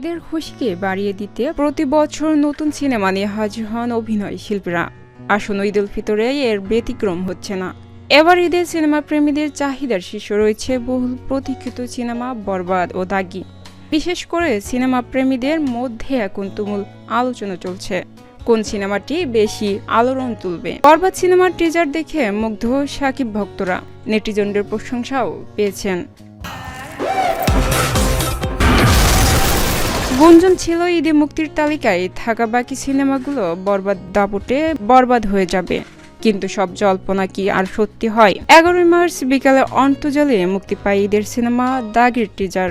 ঈদের খুশিকে বাড়িয়ে দিতে প্রতি বছর নতুন সিনেমা নিয়ে হাজির হন অভিনয় শিল্পীরা। আসন্ন ঈদ উল ফিতরে এর ব্যতিক্রম হচ্ছে না। এবার ঈদের সিনেমা প্রেমীদের চাহিদার শীর্ষ রয়েছে বহুল প্রতীক্ষিত সিনেমা বরবাদ ও দাগি। বিশেষ করে সিনেমা প্রেমীদের মধ্যে এখন তুমুল আলোচনা চলছে। কোন সিনেমাটি বেশি আলোড়ন তুলবে? বরবাদ সিনেমার টিজার দেখে মুগ্ধ সাকিব ভক্তরা। নেটিজনদের প্রশংসাও পেয়েছেন। গুঞ্জন ছিল ঈদে মুক্তির তালিকায়, থাকা বাকি সিনেমাগুলো বরবাদ দাপটে বরবাদ হয়ে যাবে। কিন্তু সব জল্পনা কি আর সত্যি হয়? এগারোই মার্চ বিকালে অন্তজলে মুক্তি পায় ঈদের সিনেমা দাগের টিজার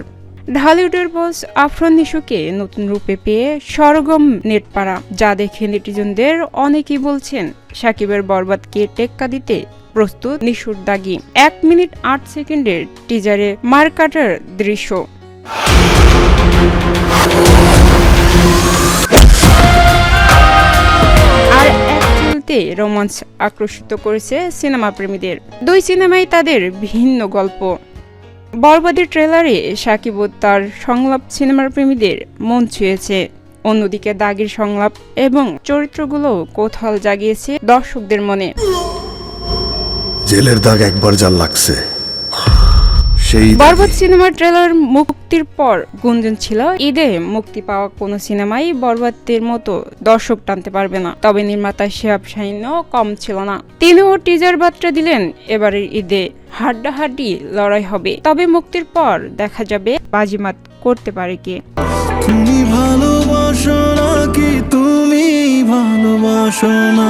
ঢালিউডের বস আফরান নিশুকে নতুন রূপে পেয়ে সরগম নেটপাড়া, যা দেখে নেটিজনদের অনেকেই বলছেন, সাকিবের বরবাদকে টেক্কা দিতে প্রস্তুত নিশুর দাগি। এক মিনিট আট সেকেন্ডের টিজারে মার্কাটার দৃশ্য। এক আকর্ষিত করেছে সিনেমা প্রেমীদের দুই সিনেমাই তাদের ভিন্ন গল্প। বরবাদের ট্রেলারে সাকিব ও তার সংলাপ সিনেমার প্রেমীদের মন ছুঁয়েছে। অন্যদিকে দাগের সংলাপ এবং চরিত্রগুলো কোথাল জাগিয়েছে দর্শকদের মনে। জেলের দাগ একবার যার লাগছে। সেই বরবাদ সিনেমার ট্রেলার মুক্তির পর গুঞ্জন ছিল ঈদে মুক্তি পাওয়া কোনো সিনেমাই বরবাদের মতো দর্শক টানতে পারবে না। তবে নির্মাতা শেহাব শাহিনও কম ছিল না। তিনিও টিজার বার্তা দিলেন এবারের ঈদে হাড্ডাহাড্ডি লড়াই হবে। তবে মুক্তির পর দেখা যাবে বাজিমাত করতে পারে কে। তুমি ভালোবাসো নাকি তুমি ভালোবাসো না?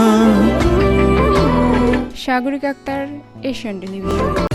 Sagarik Akhtar Asian television.